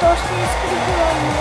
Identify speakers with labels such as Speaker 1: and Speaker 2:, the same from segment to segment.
Speaker 1: torcida escriturando. Né?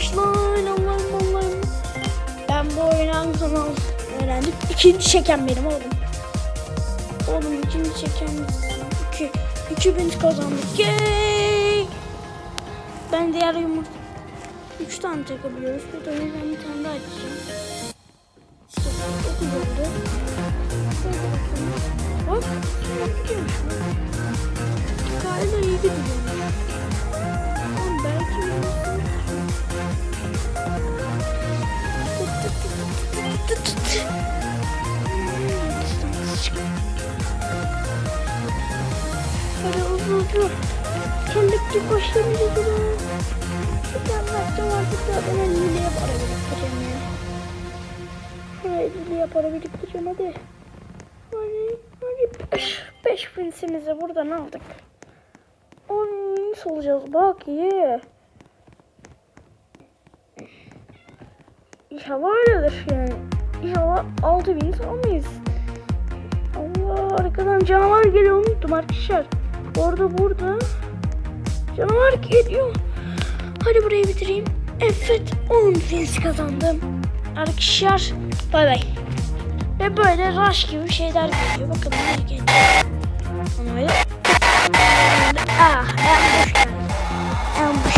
Speaker 1: Lan Allah'ım Allah'ım. Ben bu oyundan kanal öğrendim. İkinci çeken benim oğlum. Oğlum ikinci çeken iki. İki bin kazandık. Yay! Ben diğer yumurta. Üç tane takabiliyoruz. Bir o yüzden bir tane daha açacağım. Dokuz oldu. Gidiyormuş. Gayet iyi gidiyor. Hızlı hızlı. Kellikçi başlamayacak ulan. Bir var. Bir tane ben Lili'ye para biriktireceğim ya. Hayır Lili'ye para biriktireceğim hadi. Hadi. Hadi. Beş, beş pinsimizi aldık. On pins olacağız bak iyi. İnşallah öyledir yani. İnşallah 6 bin almayız. Allah arkadan canavar geliyor unuttum arkadaşlar. Orada burada. Canavar geliyor. Hadi burayı bitireyim. Evet 10 fils kazandım. Arkadaşlar bay bay. Ve böyle rush gibi şeyler geliyor. Bakın ne geliyor. Onu öyle. Ah boş geldi. Boş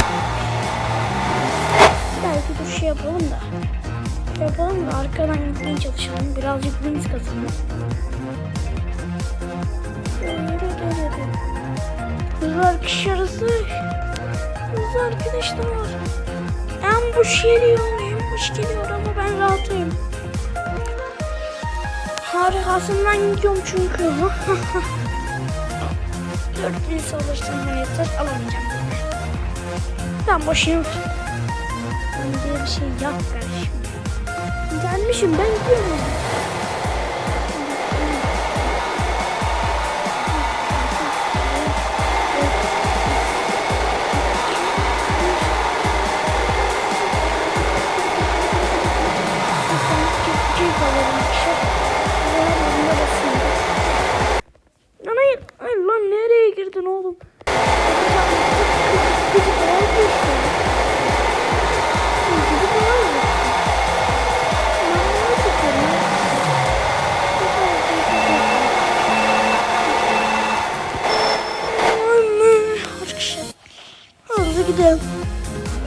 Speaker 1: Belki bir şey yapalım da. Şey yapalım da arkadan gitmeye çalışalım. Birazcık wins kazanalım. Hızlı arkadaşlarısı. Hızlı arkadaşlar. Ambush geliyor. Ambush geliyor ama ben rahatım. Harikasından gidiyorum çünkü. Dört birisi alırsam ben yeter alamayacağım. Ben boşuna ben diye bir şey yap kardeşim. Gelmişim ben gidiyorum.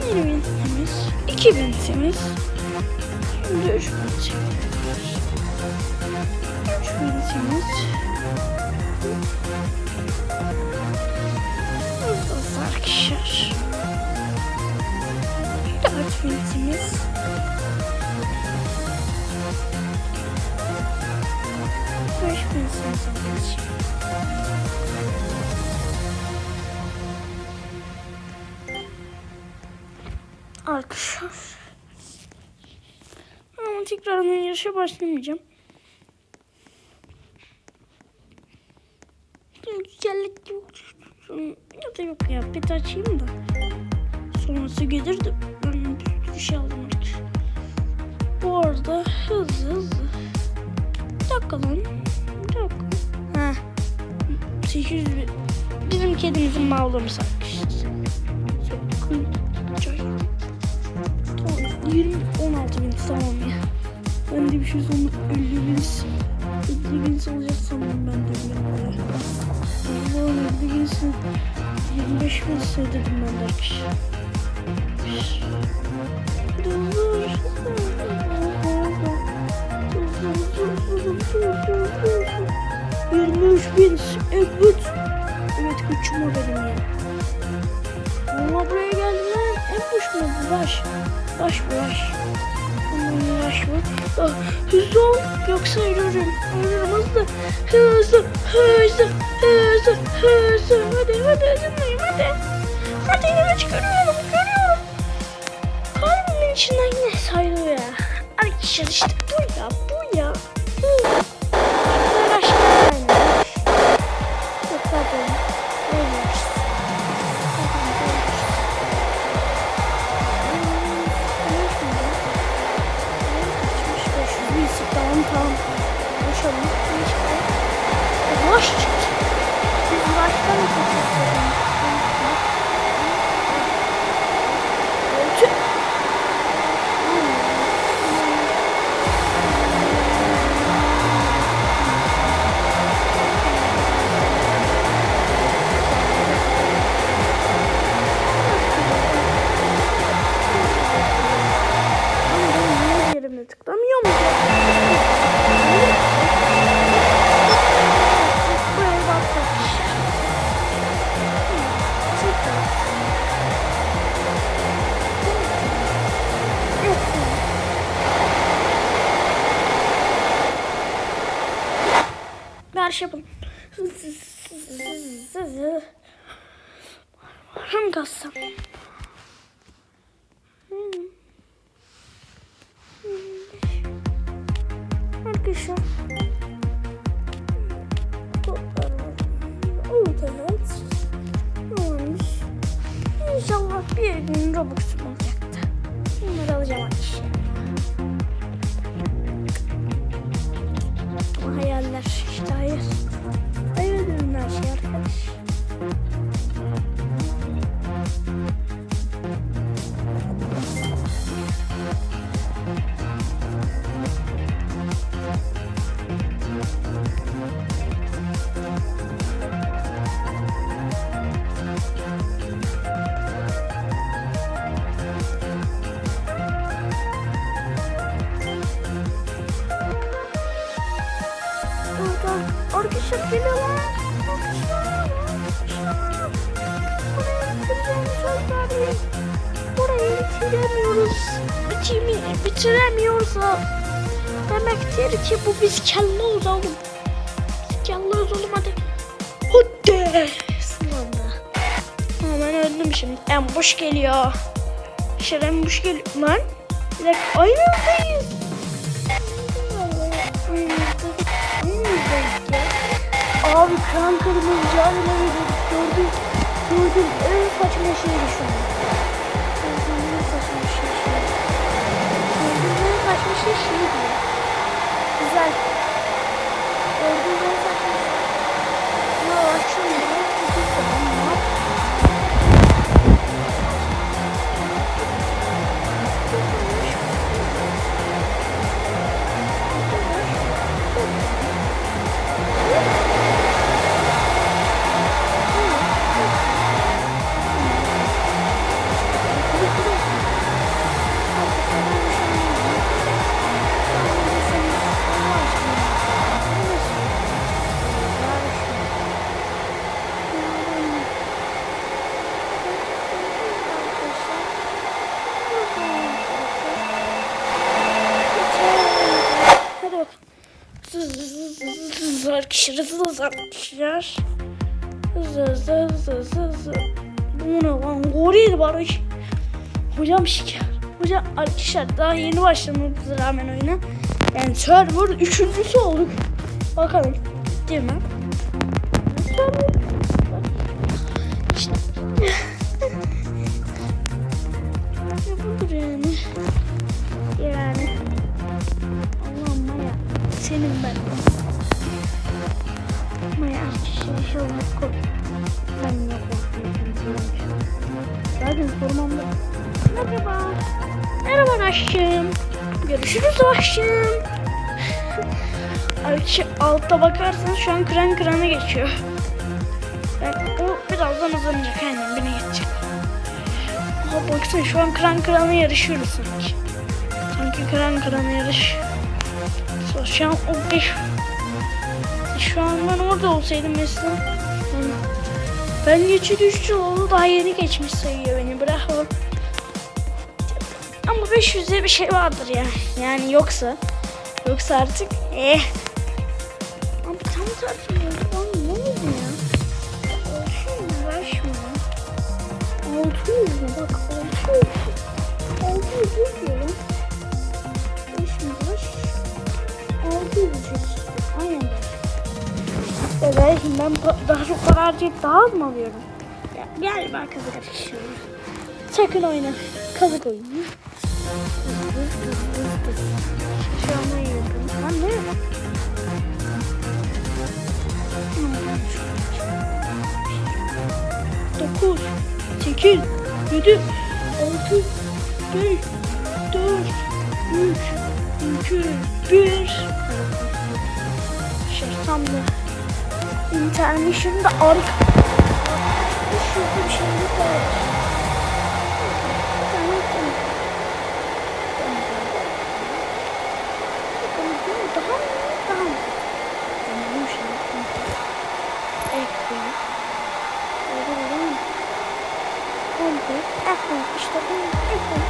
Speaker 1: 20 bin temiz, 2 bin temiz, şimdi 3 bin temiz, 3 bin temiz. Hızlı arkadaşlar. 4 bin temiz. 5 bin temiz. Arkadaşlar. Ama tekrardan yarışa başlamayacağım. Güzellik gibi pet de yok ya. Pet açayım da. Sonrası gelir de ben bir şey aldım artık. Bu arada hızlı hızlı. Bir dakika lan. Ha. 800 bin. Bizim kedimizin mağlumu satmış. Tamam ya. Ben de bir şey sandım. 50 bin. 50 bin olacak sandım ben de bir anda. Allah'ım 50 bin 25 bin söyledim ben de arkadaşlar. Yirmi üç bin. Evet. Evet küçük modelim ya. Ama buraya geldiler. En kuş mu? Baş. Baş baş. Ah, hızlı. Yoksa ölürüm. Ölürüm hızlı. Hızlı. Hızlı. Hızlı. Hızlı. Hadi hadi hızlıyım hadi. Hadi yine çıkarıyorum. Görüyorum. Kalbimin içinden yine sayılıyor ya. Arkadaşlar işte. Bu ya. Bu. Şey yapalım. Hem kassam. Arkadaşlar. Evet. Olmuş. İnşallah bir gün Robux'um olacaktı. Bunları alacağım arkadaşlar. Hayaller hayır. Hayal ediyorum her şey arkadaş. Demektir ki bu biz kelloz oğlum. Biz kelloz oğlum hadi. Hadi. Sınavda. Ama ben öldüm şimdi. Ambush geliyor. Dışarı ambush geliyor. Lan. Bir dakika. Aynı yerdayız. Abi kran kırmızı camına gördüm. Gördüm en saçma şu an. Gördüm en saçma şey şey. Gördüm en saçma şey şeydi. Güzel. Gördüm en Ay. Hocam şeker. Hocam arkadaşlar daha yeni başlamamıza rağmen oyuna. Yani server üçüncüsü olduk. Bakalım. Aşkım. Görüşürüz aşkım. Ayşe altta bakarsanız şu an kıran kırana geçiyor. Ben, o birazdan hızlanacak aynen beni geçecek. Aha baksana şu an kıran kırana yarışıyoruz sanki. Sanki kıran kırana yarış. Şu an o bir... Şu an ben orada olsaydım mesela. Ben geçi düştü oldu daha yeni geçmiş sayıyor beni bravo. Ama 500'de bir şey vardır ya. Yani yoksa yoksa artık eh. Abi tam tersi oldu. Lan ne oldu ya? 600 mü uğraşma. 600 mü? Bak 600. 600 yazıyor lan. 5 mi baş? 600 yazıyor. Aynen böyle. Evet ben daha çok para harcayıp daha az mı alıyorum? Gel ben kazık atışıyorum. Sakın oyna. Kazık oyunu. Şu an ne yapıyorum? Lan ne? Dokuz, sekiz, yedi, altı, beş, dört, üç, iki, bir. Şey tam da intermission'da arka. Şurada bir şeylik var. Bir tane koy. Bakalım daha mı? Daha mı? Anladım şimdi. Ekle. Öyle öyle mi? Ekle. İşte bu. Ekle.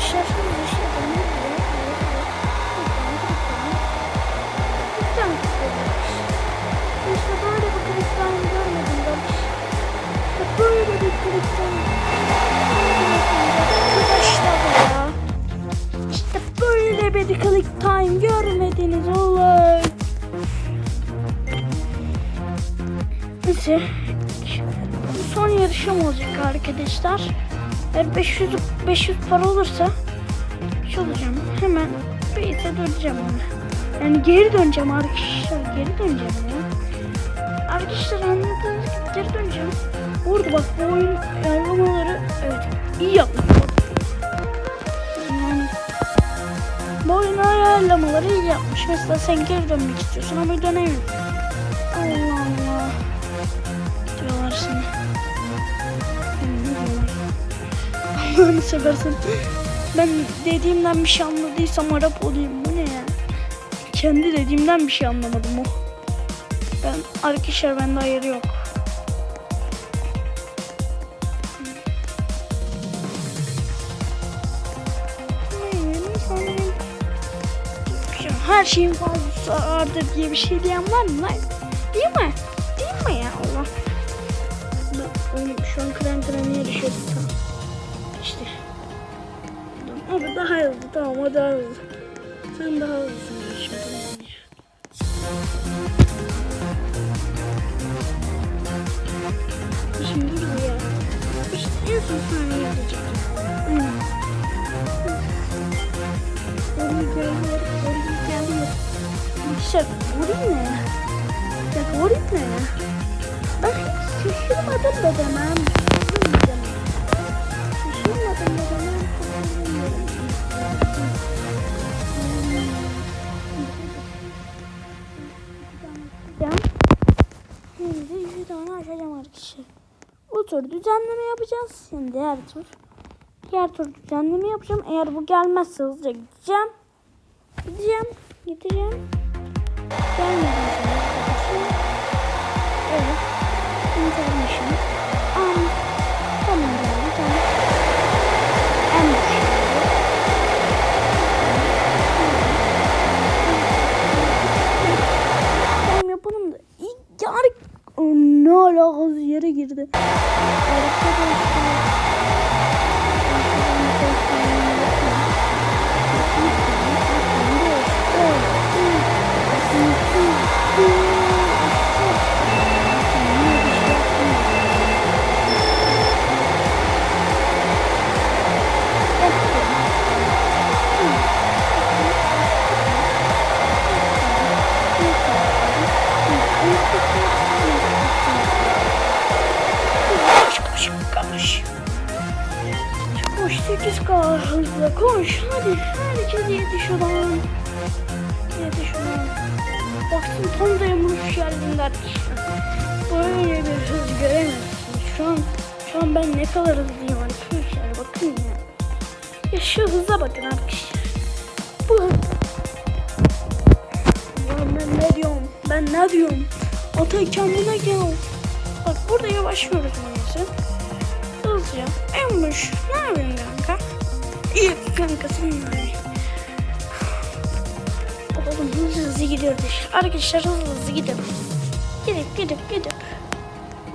Speaker 1: Şaşırmış bir şey kısırmış. İşte böyle bir kristal görmedim demiş. İşte böyle bir kristal. Arkadaşlar. İşte böyle bir click time görmediniz oğlum. Neyse. Son yarışım olacak arkadaşlar. Eğer 500 500 para olursa şey olacağım. Hemen base'e döneceğim ona. Yani geri döneceğim arkadaşlar. Geri döneceğim ya. Arkadaşlar anladığınız gibi geri döneceğim. Burada bak bu oyun ayarlamaları evet iyi yapmış. Yani bu oyun ayarlamaları iyi yapmış. Mesela sen geri dönmek istiyorsun ama dönemiyorsun. Diyorlar? Allah'ını seversen. Ben dediğimden bir şey anladıysam Arap olayım. Bu ne ya? Kendi dediğimden bir şey anlamadım o. Ben arkadaşlar bende ayarı yok. Her şeyin fazlası vardır diye bir şey diyen var mı lan? Değil mi? Şu an kıran kıran yarışıyor. Tamam. İşte. Abi daha hızlı tamam o daha hızlı. Sen daha hızlısın şimdi ya. Şimdi dur ya. İşte en son saniye. Hmm. Oraya geliyor, oraya geliyor. İşte oraya ne? Ya oraya ne? Ben hiç şaşırmadım da demem. Şaşırmadım da demem. Şimdi şu tane açacağım arkadaşlar. Bu tur düzenleme yapacağız. Şimdi diğer tur. Diğer tur düzenleme yapacağım. Eğer bu gelmezse hızlıca gideceğim. Gideceğim. Gideceğim. Gelmeden Alakası yere girdi. Arkadaşlar. Kendine gel. Bak burada yavaşlıyoruz neyse. Hızlıca. Boş. Ne yapıyorsun kanka? İyi kanka sen ne yapıyorsun? Oğlum hızlı hızlı gidiyoruz. Arkadaşlar hızlı hızlı gidelim. Gidip gidip gidip.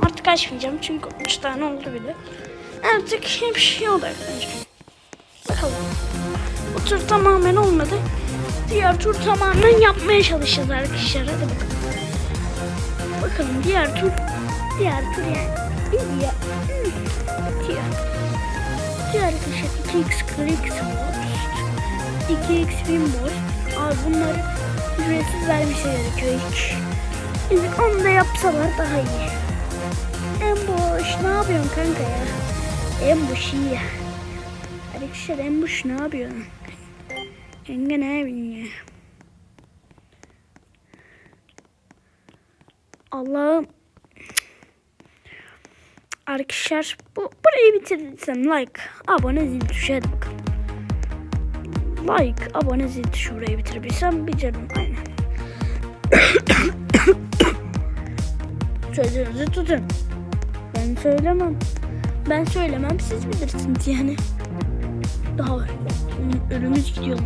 Speaker 1: Artık açmayacağım çünkü 3 tane oldu bile. Artık hep şey odaklanacağım. Bakalım. Bu tur tamamen olmadı. Diğer tur tamamen yapmaya çalışacağız arkadaşlar. Hadi bakalım. Bakalım diğer tur. Diğer tur yani. İyi ya. Hmm, Bitiyor. Diğer arkadaşlar 2x click boost. 2x win boost. Abi bunları ücretsiz vermesi gerekiyor hiç. Şimdi onu da yapsalar daha iyi. En boş ne yapıyorsun kanka ya? En boş iyi ya. Arkadaşlar en boş ne yapıyorsun? Kanka ne yapıyorsun ya? Allah'ım. Arkadaşlar bu burayı bitirirsem like, abone zil tuşu hadi bakalım. Like, abone zil tuşu burayı bitirebilsem canım aynen. Sözünüzü tutun. Ben söylemem. Ben söylemem siz bilirsiniz yani. Daha ölümüz gidiyor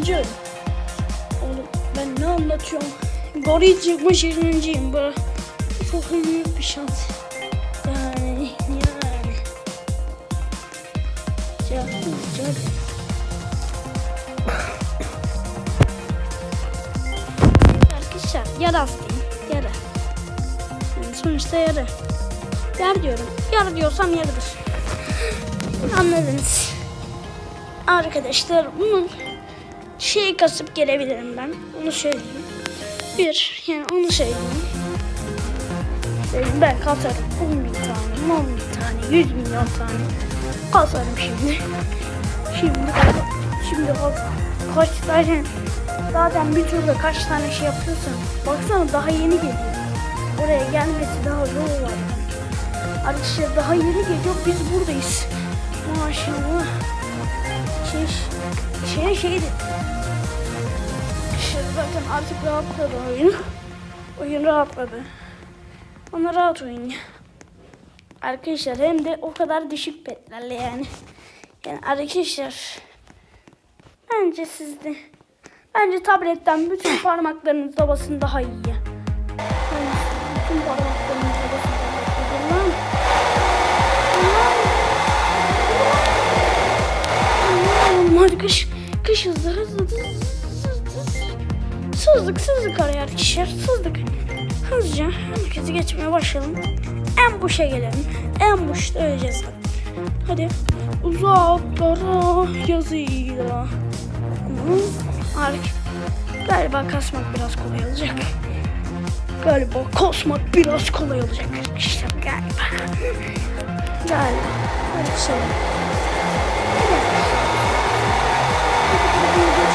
Speaker 1: 7. Oğlum ben ne anlatıyorum? Goril çıkmış 7.yim bu. Çok büyük bir şans. Yani yani. Cevap cevap. Arkadaşlar yara hastayım. Yara. Yani sonuçta yara. Yer diyorum. Yara diyorsam yaradır. Anladınız. Arkadaşlar bunun şey kasıp gelebilirim ben. Onu söyleyeyim. Bir, yani onu söyleyeyim. Ben kasarım 10 bin tane, 10 bin tane, 100 milyon tane kasarım şimdi. Şimdi şimdi kaç, kaç tane zaten bir turda kaç tane şey yapıyorsan baksana daha yeni geliyor. Oraya gelmesi daha zor var. Arkadaşlar daha yeni geliyor biz buradayız. Maşallah. Şey şey şeydi. İşte zaten artık rahatladı oyun. Oyun rahatladı. Ona rahat oyun. Arkadaşlar hem de o kadar düşük petlerle yani. Yani arkadaşlar bence sizde bence tabletten bütün parmaklarınızla basın daha iyi. Yani bütün parmaklarınızla basın daha iyi. Kış, kış hızlı hızlı hızlı. Sızdık sızdık araya arkadaşlar sızdık. Hızlıca herkesi geçmeye başlayalım. En başa gelelim. En başta öleceğiz. Hadi uzaklara yazıyla. Ark. Galiba kasmak biraz kolay olacak. Galiba kasmak biraz kolay olacak. İşte galiba. Galiba. Hadi şey. arkadaşlar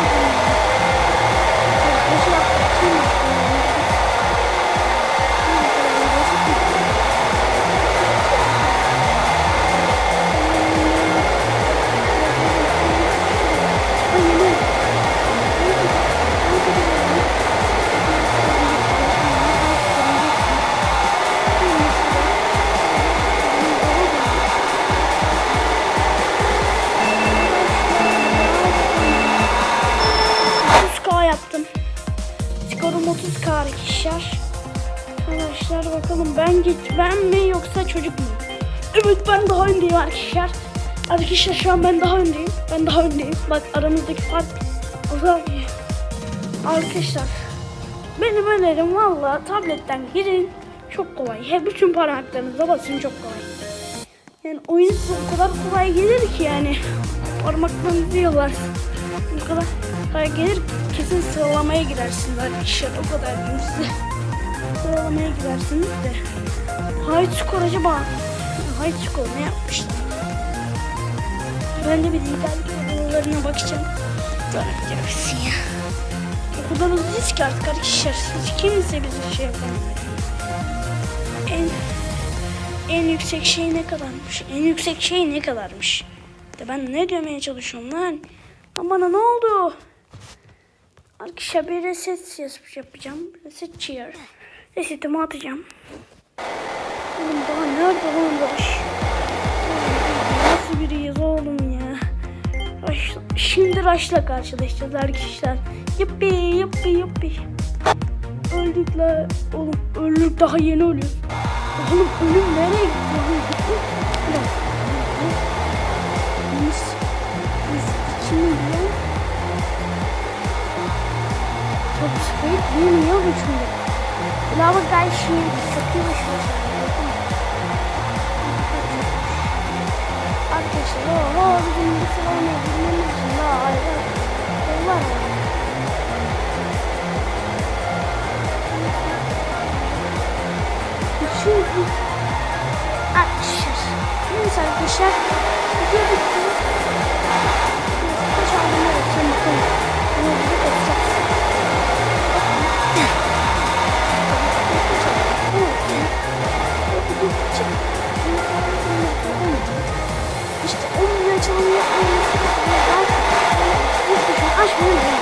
Speaker 1: öndeyim arkadaşlar. Arkadaşlar şu an ben daha öndeyim. Ben daha öndeyim. Bak aramızdaki fark azalmıyor. Arkadaşlar benim önerim valla tabletten girin. Çok kolay. Hep bütün parmaklarınıza basın çok kolay. Yani oyun o kadar kolay gelir ki yani. Parmaklarınızı yalarsın. O kadar kolay gelir kesin sıralamaya girersiniz arkadaşlar. O kadar diyeyim size. Sıralamaya girersiniz de. Hayt skor acaba? Hayt skor ne yapmışlar? Ben de bir liderlik videolarına bakacağım. Göreceksin ya. O kadar hızlıyız ki arkadaşlar. Hiç kimse bizi şey yapamıyor. En en yüksek şey ne kadarmış? En yüksek şey ne kadarmış? De ben ne demeye çalışıyorum lan? Lan bana ne oldu? Arkadaşlar bir reset yap- yapacağım. Reset cheer. Resetimi atacağım. Oğlum daha nerede Rush? Nasıl biriyiz oğlum ya? Rush, şimdi Rush'la karşılaşacağız arkadaşlar. Yuppi yuppi yuppi. Öldük la. Oğlum öldük daha yeni ölüyoruz. Oğlum ölüm nereye gitti? Biz, biz içini bilen çok sıkıyıp bilmiyor bu çünkü. Lava shield çok iyi bir Arkadaşlar o bizim bir sıra oynayabilmemiz için daha ayrı yollar var. Çünkü arkadaşlar neyse arkadaşlar video İşte